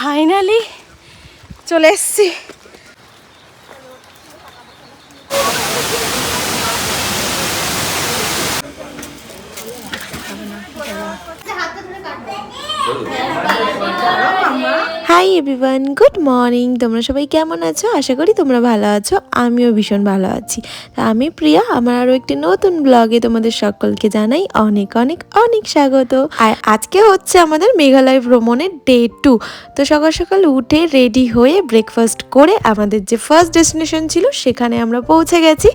Finally চলে এসছি। Everyone good morning তোমরা সবাই কেমন আছো? আশা করি তোমরা ভালো আছো। আমিও ভীষণ ভালো আছি। আমি প্রিয়া। আমার আরও একটি নতুন ব্লগে তোমাদের সকলকে জানাই অনেক অনেক অনেক স্বাগত। আর আজকে হচ্ছে আমাদের মেঘালয় ভ্রমণের ডে টু তো সকাল সকাল উঠে রেডি হয়ে ব্রেকফাস্ট করে আমাদের যে ফার্স্ট ডেস্টিনেশন ছিল, সেখানে আমরা পৌঁছে গেছি।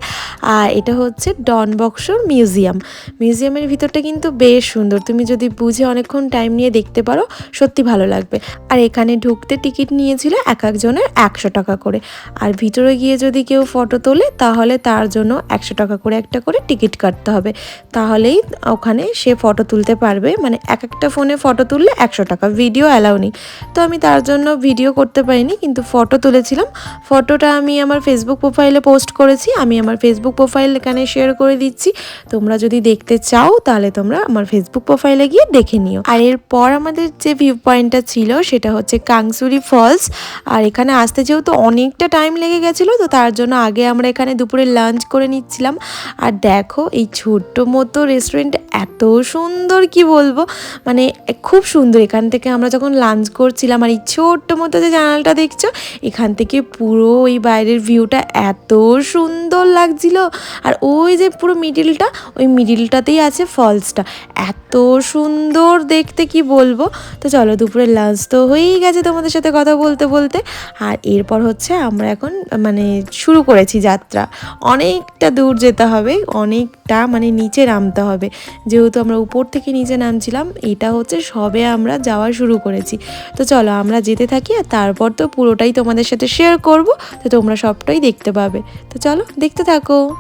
আর এটা হচ্ছে ডন বক্সর মিউজিয়াম মিউজিয়ামের ভিতরটা কিন্তু বেশ সুন্দর। তুমি যদি বুঝে অনেকক্ষণ টাইম নিয়ে দেখতে পারো, সত্যি ভালো লাগবে। আর এখানে ঢুকতে টিকিট নিয়েছিল এক একজনের একশো টাকা করে। আর ভিতরে গিয়ে যদি কেউ ফটো তোলে, তাহলে তার জন্য একশো টাকা করে একটা করে টিকিট কাটতে হবে। তাহলেই ওখানে সে ফটো তুলতে পারবে। মানে এক একটা ফোনে ফটো তুললে একশো টাকা, ভিডিও অ্যালাউ নেই। তো আমি তার জন্য ভিডিও করতে পারিনি, কিন্তু ফটো তুলেছিলাম। ফটোটা আমি আমার ফেসবুক প্রোফাইলে পোস্ট করেছি। আমি আমার ফেসবুক প্রোফাইল এখানে শেয়ার করে দিচ্ছি। তোমরা যদি দেখতে চাও, তাহলে তোমরা আমার ফেসবুক প্রোফাইলে গিয়ে দেখে নিও। আর এরপর আমাদের যে ভিউ পয়েন্টটা ছিল, সেটা হচ্ছে কাংসুরি ফলস আর এখানে আসতে যেহেতু অনেকটা টাইম লেগে গেছিল, তো তার জন্য আগে আমরা এখানে দুপুরে লাঞ্চ করে নিচ্ছিলাম। আর দেখো এই ছোট্ট মতো রেস্টুরেন্ট এত সুন্দর কি বলব? মানে খুব সুন্দর। এখান থেকে আমরা যখন লাঞ্চ করছিলাম, আর এই ছোট্ট মতো যে জানালটা দেখছ, এখান থেকে পুরো ওই বাইরের ভিউটা এত সুন্দর লাগছিল। আর ওই যে পুরো মিডিলটা ওই মিডিলটাতেই আছে ফলসটা এত সুন্দর দেখতে কি বলব? তো চলো দুপুরে লাঞ্চ তো হয়েই গেছে তোমাদের সাথে কথা বলতে বলতে। আর এরপর হচ্ছে আমরা এখন মানে শুরু করেছি যাত্রা। অনেকটা দূর যেতে হবে, অনেকটা মানে নিচে নামতে হবে। যেহেতু আমরা উপর থেকে নিচে নামছিলাম, এটা হচ্ছে সবে আমরা যাওয়া শুরু করেছি। তো চলো, আমরা যেতে থাকি আর তারপর তো পুরোটাই তোমাদের সাথে শেয়ার করব। তো তোমরা সবটাই দেখতে পাবে। তো চলো, দেখতে থাকো।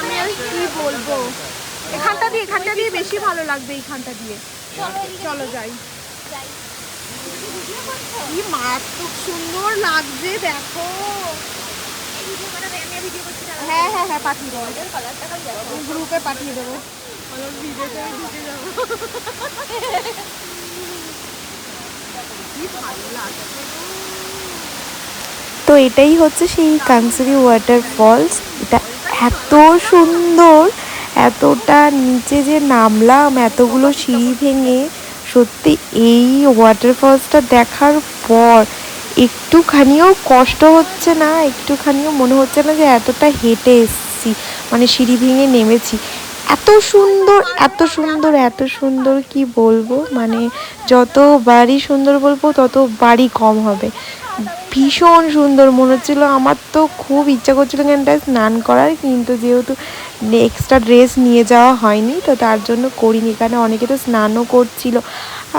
আমি আর কি বলব? এখানটা দিয়ে এখানটা দিয়ে বেশি ভালো লাগবে এইখানটা দিয়ে। চলো যাই। যাই। কি মারাত্মক সুন্দর লাগছে দেখো। এই ভিডিও করা আমি ভিডিও করছি না হ্যাঁ হ্যাঁ হ্যাঁ পাঠিয়ে দেবো। গ্রুপে পাঠিয়ে দেবো। কি ভালো লাগছে। তো এটাই হচ্ছে সেই কাংসুরি ওয়াটার ফলস এটা এত সুন্দর, এতটা নিচে যে নামলাম, এতগুলো সিঁড়ি ভেঙে, সত্যি এই ওয়াটার ফলসটা দেখার পর একটুখানিও কষ্ট হচ্ছে না, একটুখানিও মনে হচ্ছে না যে এতটা হেঁটে এসেছি মানে সিঁড়ি ভেঙে নেমেছি। এত সুন্দর এত সুন্দর এত সুন্দর কি বলব? মানে যত বাড়ি সুন্দর বলব তত বাড়ি কম হবে। ভীষণ সুন্দর, মনে হচ্ছিল আমার তো খুব ইচ্ছা করছিল এখানটায় স্নান করার, কিন্তু যেহেতু এক্সট্রা ড্রেস নিয়ে যাওয়া হয়নি, তো তার জন্য করিনি, এখানে অনেকে তো স্নানও করছিল।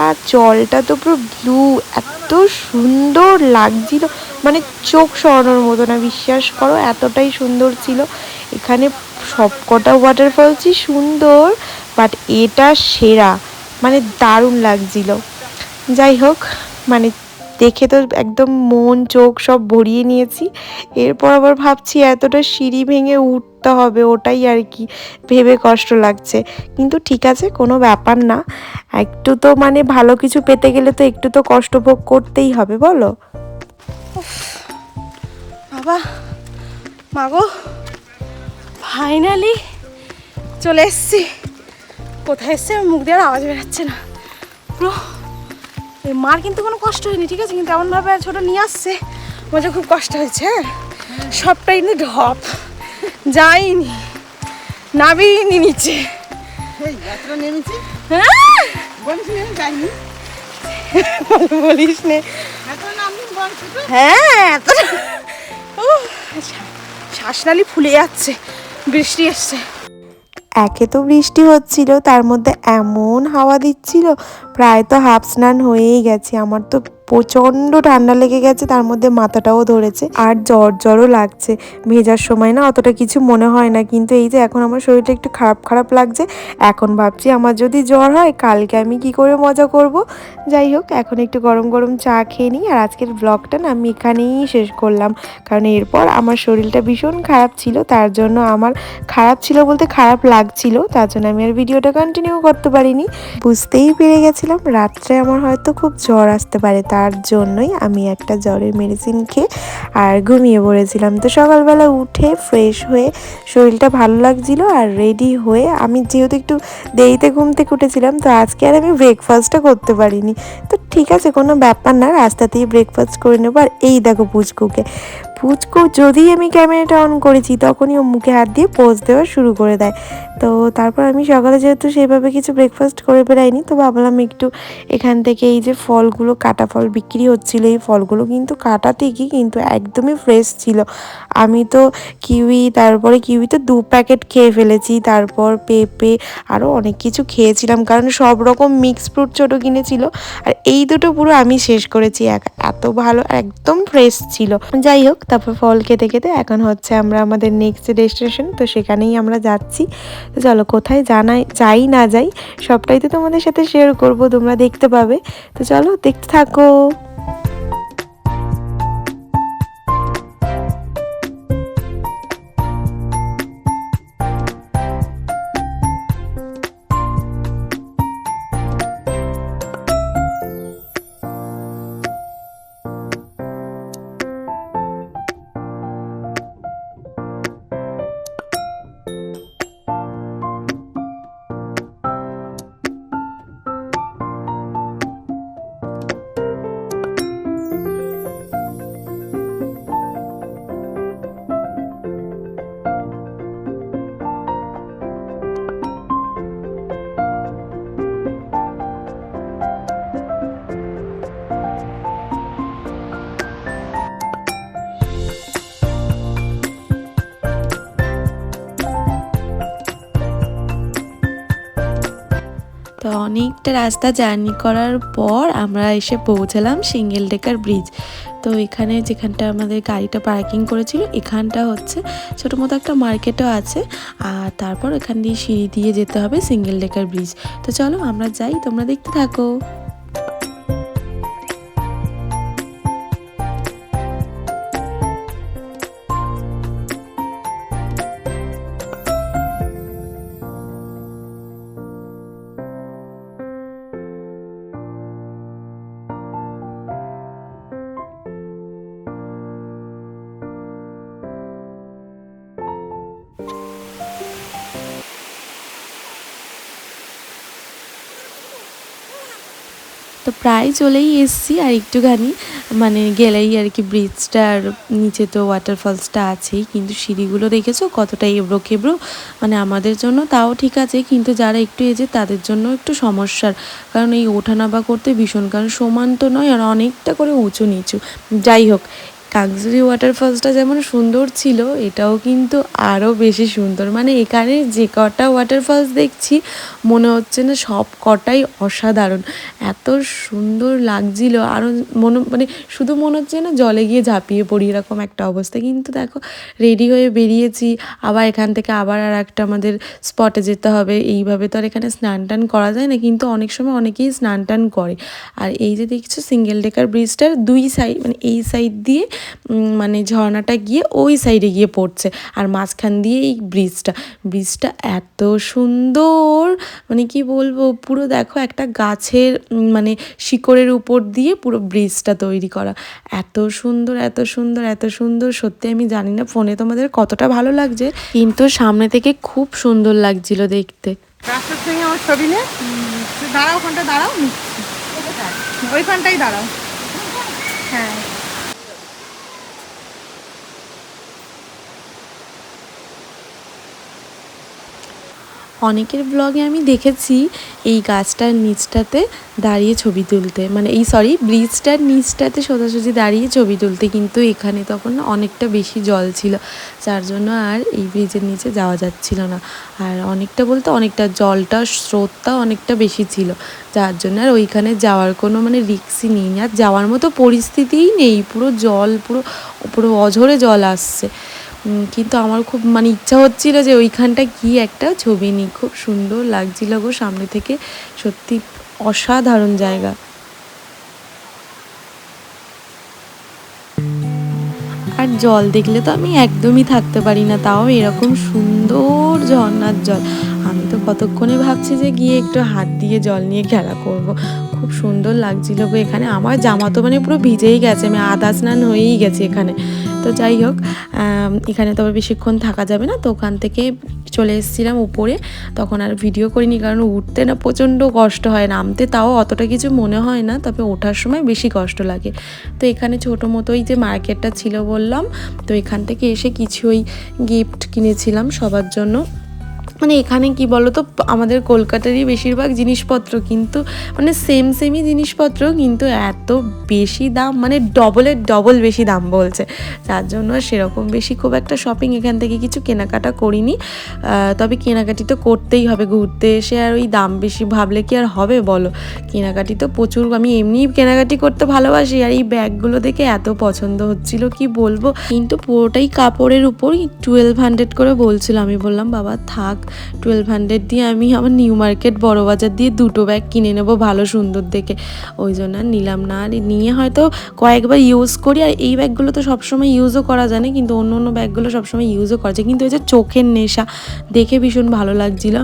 আর জলটা তো পুরো ব্লু এত সুন্দর লাগছিল মানে চোখ সরানোর মতো না, বিশ্বাস করো, এতটাই সুন্দর ছিল। এখানে সবকটা ওয়াটারফলসই সুন্দর বাট এটা সেরা মানে দারুণ লাগছিল। যাই হোক মানে দেখে তো একদম মন, চোখ সব ভরিয়ে নিয়েছি। এরপর আবার ভাবছি এতটা সিঁড়ি ভেঙে উঠতে হবে, ওটাই আর কি ভেবে কষ্ট লাগছে। কিন্তু ঠিক আছে, কোনো ব্যাপার না। একটু তো মানে ভালো কিছু পেতে গেলে তো একটু তো কষ্ট ভোগ করতেই হবে, বলো? বাবা মাগো ফাইনালি চলে এসছি। কোথায় এসছে? মুখ দিয়ে আওয়াজ বেরাচ্ছে না। পুরো মার কিন্তু কোনো কষ্ট হয়নি ঠিক আছে? কিন্তু এমনভাবে ছোটো নিয়ে আসছে মজা খুব কষ্ট হয়েছে হ্যাঁ? সবটাই কিন্তু ঢপ। যাইনি। নাবিনি নিচে। হ্যাঁ? বলিস নে হ্যাঁ শ্বাসনালী ফুলে যাচ্ছে বৃষ্টি এসছে। একে তো বৃষ্টি হচ্ছিল, তার মধ্যে এমন হাওয়া দিচ্ছিল, প্রায় তো হাফ স্নান হয়েই গেছে, আমার তো প্রচণ্ড ঠান্ডা লেগে গেছে, তার মধ্যে মাথাটাও ধরেছে আর জ্বর জ্বরও লাগছে। ভেজার সময় না অতটা কিছু মনে হয় না, কিন্তু এই যে এখন আমার শরীরটা একটু খারাপ খারাপ লাগছে, এখন ভাবছি আমার যদি জ্বর হয় কালকে আমি কি করে মজা করব? যাই হোক, এখন একটু গরম গরম চা খেয়ে নিই আর আজকের ব্লগটা না আমি এখানেই শেষ করলাম। কারণ এরপর আমার শরীরটা ভীষণ খারাপ ছিল, তার জন্য আমার খারাপ ছিল বলতে খারাপ লাগছিল, তার জন্য আমি আর ভিডিওটা কন্টিনিউ করতে পারিনি। বুঝতেই পেরে গেছিলাম, রাত্রে আমার হয়তো খুব জ্বর আসতে পারে, তার জন্যই আমি একটা জ্বরের মেডিসিন খেয়ে আর ঘুমিয়ে পড়েছিলাম। তো সকালবেলা উঠে ফ্রেশ হয়ে শরীরটা ভালো লাগছিল আর রেডি হয়ে আমি যেহেতু একটু দেরিতে ঘুম থেকে উঠেছিলাম, তো আজকে আর আমি ব্রেকফাস্টটা করতে পারিনি। তো ঠিক আছে, কোনো ব্যাপার না, রাস্তাতেই ব্রেকফাস্ট করে নেব। আর এই দেখো পুচকুকে। পুচকু, যদি আমি ক্যামেরাটা অন করেছি, তখনই ও মুখে হাত দিয়ে পোজ দেওয়া শুরু করে দেয়। তো তারপর আমি সকালে যেহেতু সেইভাবে কিছু ব্রেকফাস্ট করে বেড়াইনি, তো ভাবলাম একটু এখান থেকে এই যে ফলগুলো, কাটা ফল বিক্রি হচ্ছিল, এই ফলগুলো কিন্তু কাটা ঠিকই, কিন্তু একদমই ফ্রেশ ছিল। আমি তো কিউই, তারপরে কিউই তো দু প্যাকেট খেয়ে ফেলেছি, তারপর পেঁপে আরও অনেক কিছু খেয়েছিলাম, কারণ সব রকম মিক্স ফ্রুট ছোটো কিনেছিল, আর এই দুটো পুরো আমি শেষ করেছি, এক- এত ভালো, একদম ফ্রেশ ছিল। যাই হোক তারপর ফল খেতে খেতে এখন হচ্ছে আমরা আমাদের নেক্সট ডেস্টিনেশন তো সেখানেই আমরা যাচ্ছি। তো চলো কোথায় জানাই, যাই না যাই, সবটাই তো তোমাদের সাথে শেয়ার করব, তোমরা দেখতে পাবে। তো চলো দেখতে থাকো। তো অনেকটা রাস্তা জার্নি করার পর আমরা এসে পৌঁছালাম সিঙ্গেল ডেকার ব্রিজ। তো এখানে যেখানটা আমাদের গাড়িটা পার্কিং করেছিল, এখানটা হচ্ছে ছোটো মতো একটা মার্কেটও আছে। আর তারপর এখান দিয়ে সিঁড়ি দিয়ে যেতে হবে সিঙ্গেল ডেকার ব্রিজ। তো চলো আমরা যাই, তোমরা দেখতে থাকো। তো প্রায় চলেই এসছি আর একটুখানি মানে গেলেই আর কি ব্রিজটার নিচে তো ওয়াটারফলসটা আছেই, কিন্তু সিঁড়িগুলো দেখেছ কতটা এবড়ো খেবড়ো? মানে আমাদের জন্য তাও ঠিক আছে, কিন্তু যারা একটু এজে তাদের জন্য একটু সমস্যার, কারণ এই ওঠানাবা করতে ভীষণ, কারণ সমান তো নয় আর অনেকটা করে উঁচু নিচু যাই হোক কাগজুরি ওয়াটারফলসটা যেমন সুন্দর ছিল, এটাও কিন্তু আরও বেশি সুন্দর। মানে এখানে যে কটা ওয়াটারফলস দেখছি, মনে হচ্ছে না সব কটাই অসাধারণ। এত সুন্দর লাগছিল আরও মনে মানে শুধু মনে হচ্ছে না জলে গিয়ে ঝাঁপিয়ে পড়ি এরকম একটা অবস্থা। কিন্তু দেখো রেডি হয়ে বেরিয়েছি, আবার এখান থেকে আবার আর একটা আমাদের স্পটে যেতে হবে। এইভাবে তো আর এখানে স্নান টান করা যায় না, কিন্তু অনেক সময় অনেকেই স্নান টান করে। আর এই যে দেখছ সিঙ্গেল ডেকার ব্রিজটার দুই সাইড মানে এই সাইড দিয়ে মানে ঝর্ণাটা গিয়ে ওই সাইডে গিয়ে পড়ছে। আর মাঝখান দিয়ে এই ব্রিজটা ব্রিজটা এত সুন্দর মানে কি বলব, পুরো দেখো একটা গাছের মানে শিকড়ের উপর দিয়ে পুরো ব্রিজটা তৈরি করা। এত সুন্দর এত সুন্দর এত সুন্দর। সত্যি আমি জানি না ফোনে তোমাদের কতটা ভালো লাগছে, কিন্তু সামনে থেকে খুব সুন্দর লাগছিল দেখতে। আমার দাঁড়াও দাঁড়াও। ওইখানটাই দাঁড়াও। হ্যাঁ। অনেকের ব্লগে আমি দেখেছি এই গাছটার নিচটাতে দাঁড়িয়ে ছবি তুলতে। মানে এই সরি ব্রিজটার নিচটাতে সোজাসুজি দাঁড়িয়ে ছবি তুলতে, কিন্তু এখানে তখন অনেকটা বেশি জল ছিল। যার জন্য আর এই ব্রিজের নিচে যাওয়া যাচ্ছিল না। আর অনেকটা বলতে অনেকটা জলটা স্রোতটা অনেকটা বেশি ছিল। যার জন্য আর ওইখানে যাওয়ার কোনো মানে রিক্সই নেই। আর যাওয়ার মতো পরিস্থিতিই নেই। পুরো জল, পুরো পুরো অঝরে জল আসছে। কিন্তু আমার খুব মানে ইচ্ছা হচ্ছিল যে ওইখানটা গিয়ে একটা ছবি নিই। খুব সুন্দর লাগছিল গো সামনে থেকে। সত্যি অসাধারণ জায়গা। আর জল দেখলে তো আমি একদমই থাকতে পারি না, তাও এরকম সুন্দর ঝর্ণার জল। আমি তো কতক্ষণে ভাবছি যে গিয়ে একটু হাত দিয়ে জল নিয়ে খেলা করব। খুব সুন্দর লাগছিল গো এখানে। আমার জামা তো মানে পুরো ভিজেই গেছে, আমি আদা স্নান হয়েই গেছে এখানে। তো যাই হোক এখানে তবে বেশিক্ষণ থাকা যাবে না, তো ওখান থেকে চলে এসেছিলাম উপরে। তখন আর ভিডিও করিনি, কারণ উঠতে না প্রচণ্ড কষ্ট হয়, নামতে তাও অতটা কিছু মনে হয় না, তবে ওঠার সময় বেশি কষ্ট লাগে। তো এখানে ছোটো মতোই যে মার্কেটটা ছিল বললাম, তো এখান থেকে এসে কিছু ওই গিফট কিনেছিলাম সবার জন্য। মানে এখানে কি বলতো, আমাদের কলকাতারই বেশিরভাগ জিনিসপত্র কিন্তু মানে সেম সেমই জিনিসপত্র কিন্তু এত বেশি দাম মানে ডবলের ডবল বেশি দাম বলছে। যার জন্য সেরকম বেশি খুব একটা শপিং এখান থেকে কিছু কেনাকাটা করিনি। তবে কেনাকাটি তো করতেই হবে, ঘুরতে এসে আর ওই দাম বেশি ভাবলে কি আর হবে বলো? কেনাকাটি তো প্রচুর, আমি এমনিই কেনাকাটি করতে ভালোবাসি, আর এই ব্যাগগুলো দেখে এত পছন্দ হচ্ছিল, কি বলব? কিন্তু পুরোটাই কাপড়ের উপর টুয়েলভ হান্ড্রেড করে বলছিল, আমি বললাম, বাবা, থাক টুয়েলভ হান্ড্রেড দিয়ে আমি আমার নিউ মার্কেট বড় বাজার দিয়ে দুটো ব্যাগ কিনে নেব ভালো সুন্দর দেখে। ওই জন্য আর নিলাম না। আর নিয়ে হয়তো কয়েকবার ইউজ করি, আর এই ব্যাগগুলো তো সবসময় ইউজও করা যায় না, কিন্তু অন্য অন্য ব্যাগগুলো সবসময় ইউজও করা যায়। কিন্তু ওই যে চোখের নেশা দেখে ভীষণ ভালো লাগছিল।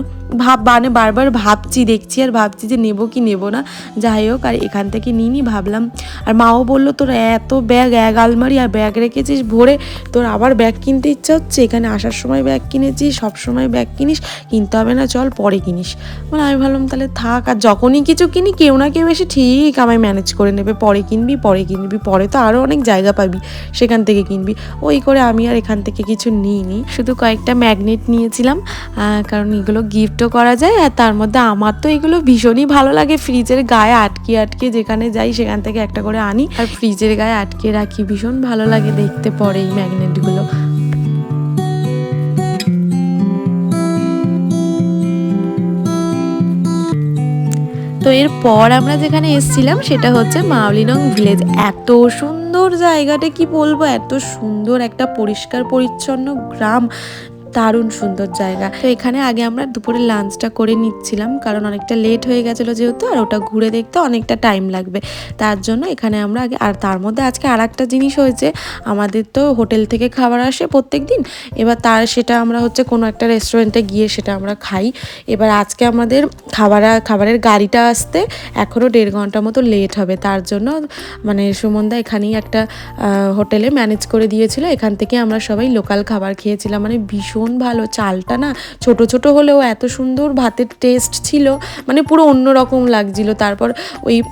ভাব মানে বারবার ভাবছি, দেখছি আর ভাবছি যে নেব কি নেব না। যাই হোক, আর এখান থেকে নিই নি ভাবলাম। আর মাও বলল, তোর এত ব্যাগ এক আলমারি আর ব্যাগ রেখেছিস ভরে। তোর আবার ব্যাগ কিনতে ইচ্ছা হচ্ছে? এখানে আসার সময় ব্যাগ কিনেছিস সব সময় ব্যাগ কিনিস কিনতে হবে না, চল পরে কিনিস। মানে আমি ভাবলাম, তাহলে থাক, আর যখনই কিছু কিনি, কেউ না কেউ এসে ঠিক আমায় ম্যানেজ করে নেবে। পরে কিনবি পরে কিনবি, পরে তো আরও অনেক জায়গা পাবি, সেখান থেকে কিনবি। ওই করে আমি আর এখান থেকে কিছু নিইনি, শুধু কয়েকটা ম্যাগনেট নিয়েছিলাম কারণ এগুলো গিফটও করা যায়, আর তার মধ্যে আমার তো এগুলো ভীষণই ভালো লাগে। ফ্রিজের গায়ে আটকে আটকে যেখানে যাই, সেখান থেকে একটা করে আনি, আর ফ্রিজের গায়ে আটকে রাখি, ভীষণ ভালো লাগে দেখতে পরে এই ম্যাগনেটগুলো তো এরপর আমরা যেখানে এসছিলাম সেটা হচ্ছে মাওলিনং ভিলেজ। এত সুন্দর জায়গাটা কি বলব? এত সুন্দর একটা পরিষ্কার পরিচ্ছন্ন গ্রাম। দারুণ সুন্দর জায়গা। তো এখানে আগে আমরা দুপুরে লাঞ্চটা করে নিচ্ছিলাম, কারণ অনেকটা লেট হয়ে গেছিল যেহেতু, আর ওটা ঘুরে দেখতে অনেকটা টাইম লাগবে। তার জন্য এখানে আমরা আগে, আর তার মধ্যে আজকে আর একটা জিনিস হয়েছে, আমাদের তো হোটেল থেকে খাবার আসে প্রত্যেক দিন এবার তার, সেটা আমরা হচ্ছে কোনো একটা রেস্টুরেন্টে গিয়ে সেটা আমরা খাই। এবার আজকে আমাদের খাবার, খাবারের গাড়িটা আসতে এখনও দেড় ঘণ্টা মতো লেট হবে। তার জন্য মানে সুমনদা এখানেই একটা হোটেলে ম্যানেজ করে দিয়েছিল। এখান থেকে আমরা সবাই লোকাল খাবার খেয়েছিলাম। মানে ভীষণ ভালো। চালটা না ছোট ছোট হলেও এত সুন্দর ভাতের টেস্ট ছিল। মানে পুরো অন্যরকম লাগছিল। তারপর ওই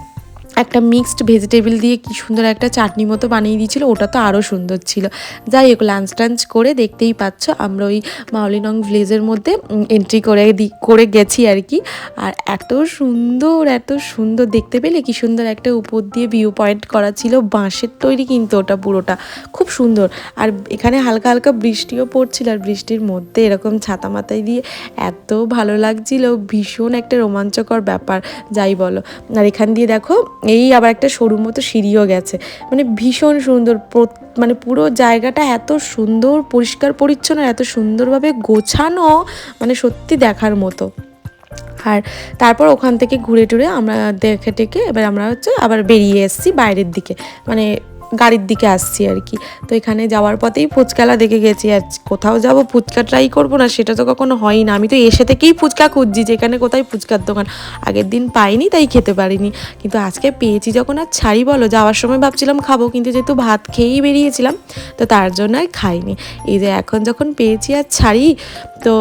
একটা মিক্সড ভেজিটেবল দিয়ে কি সুন্দর একটা চাটনি মতো বানিয়ে দিয়েছিল, ওটা তো আরও সুন্দর ছিল। যাই হোক লাঞ্চ টাঞ্চ করে দেখতেই পাচ্ছ, আমরা ওই মাউলিনং ভিলেজের মধ্যে এন্ট্রি করে দি, করে গেছি আর কি। আর এত সুন্দর এত সুন্দর, দেখতে পেলে কি সুন্দর একটা উপর দিয়ে ভিউ পয়েন্ট করা ছিল, বাঁশের তৈরি কিন্তু ওটা পুরোটা, খুব সুন্দর। আর এখানে হালকা হালকা বৃষ্টিও পড়ছিল, আর বৃষ্টির মধ্যে এরকম ছাতা মাথায় দিয়ে এত ভালো লাগছিল, ভীষণ একটা রোমাঞ্চকর ব্যাপার, যাই বলো। আর এখান দিয়ে দেখো এই আবার একটা সরু মতো সিঁড়িও গেছে। মানে ভীষণ সুন্দর মানে পুরো জায়গাটা এত সুন্দর, পরিষ্কার, পরিচ্ছন্ন, এত সুন্দরভাবে গোছানো মানে সত্যি দেখার মতো। আর তারপর ওখান থেকে ঘুরে টুরে আমরা দেখে টেকে এবার আমরা হচ্ছে আবার বেরিয়ে এসেছি বাইরের দিকে। মানে গাড়ির দিকে আসছি আর কি। তো এখানে যাওয়ার পথেই ফুচকালা দেখে গেছি, আর কোথাও যাব, ফুচকা ট্রাই করব না, সেটা তো কখনো হয় না। আমি তো এসে থেকেই ফুচকা খুঁজছি যে এখানে কোথায় ফুচকার দোকান। আগের দিন পাইনি, তাই খেতে পারিনি। কিন্তু আজকে পেয়েছি যখন, আর ছাড়ি বলো, যাওয়ার সময় ভাবছিলাম খাব, কিন্তু যেহেতু ভাত খেয়েই বেরিয়েছিলাম, তো তার জন্য আর খাইনি। এই যে এখন যখন পেয়েছি আর ছাড়ি, তো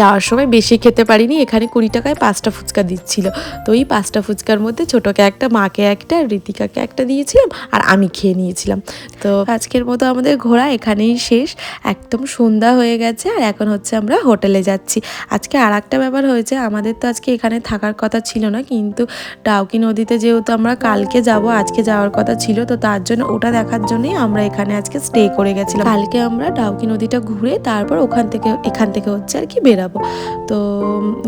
যাওয়ার সময় বেশি খেতে পারিনি, এখানে কুড়ি টাকায় পাঁচটা ফুচকা দিচ্ছিল। তো এই পাঁচটা ফুচকার মধ্যে ছোটোকে একটা, মাকে একটা ঋতিকাকে একটা দিয়েছিলাম আর আমি খেয়ে নিয়েছিলাম। তো আজকের মতো আমাদের ঘোরা এখানেই শেষ। একদম সন্ধ্যা হয়ে গেছে আর এখন হচ্ছে আমরা হোটেলে যাচ্ছি। আজকে আর একটা ব্যাপার হয়েছে, আমাদের তো আজকে এখানে থাকার কথা ছিল না, কিন্তু ডাউকি নদীতে যেহেতু আমরা কালকে যাব, আজকে যাওয়ার কথা ছিল, তো তার জন্য ওটা দেখার জন্যই আমরা এখানে আজকে স্টে করে গেছিলাম। কালকে আমরা ডাউকি নদীটা ঘুরে তারপর ওখান থেকে, এখান থেকে হচ্ছে আর কি বেরাবো। তো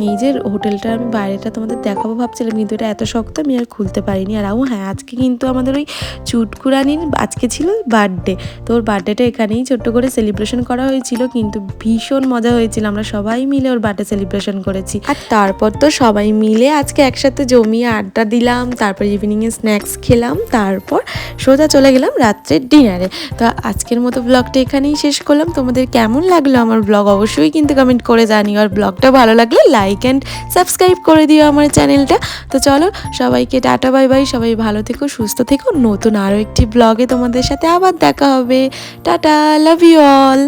এই যে হোটেলটা আমি বাইরেটা তোমাদের দেখাবো ভাবছিলাম, কিন্তু এটা এত শক্ত আমি আর খুলতে পারিনি। আর ও হ্যাঁ আজকে কিন্তু আমাদের ওই চুটকুরানির আজকে ছিল বার্থডে। তো ওর বার্থডেটা এখানেই ছোট্ট করে সেলিব্রেশন করা হয়েছিল, কিন্তু ভীষণ মজা হয়েছিল। আমরা সবাই মিলে ওর বার্থডে সেলিব্রেশন করেছি। আর তারপর তো সবাই মিলে আজকে একসাথে জমিয়ে আড্ডা দিলাম, তারপর ইভিনিংয়ে স্ন্যাক্স খেলাম, তারপর সোজা চলে গেলাম রাত্রের ডিনারে তো আজকের মতো ব্লগটা এখানেই শেষ করলাম। তোমাদের কেমন লাগল আমার ব্লগ অবশ্যই কিন্তু কমেন্ট করে জানিও আর ব্লগটা ভালো লাগলে লাইক অ্যান্ড সাবস্ক্রাইব করে দিও আমার চ্যানেলটা। তো চলো, সবাইকে টাটা বাই বাই সবাই ভালো থেকো, সুস্থ থেকো। নতুন আরও একটি ব্লগে তোমাদের সাথে আবার দেখা হবে। Tata love you all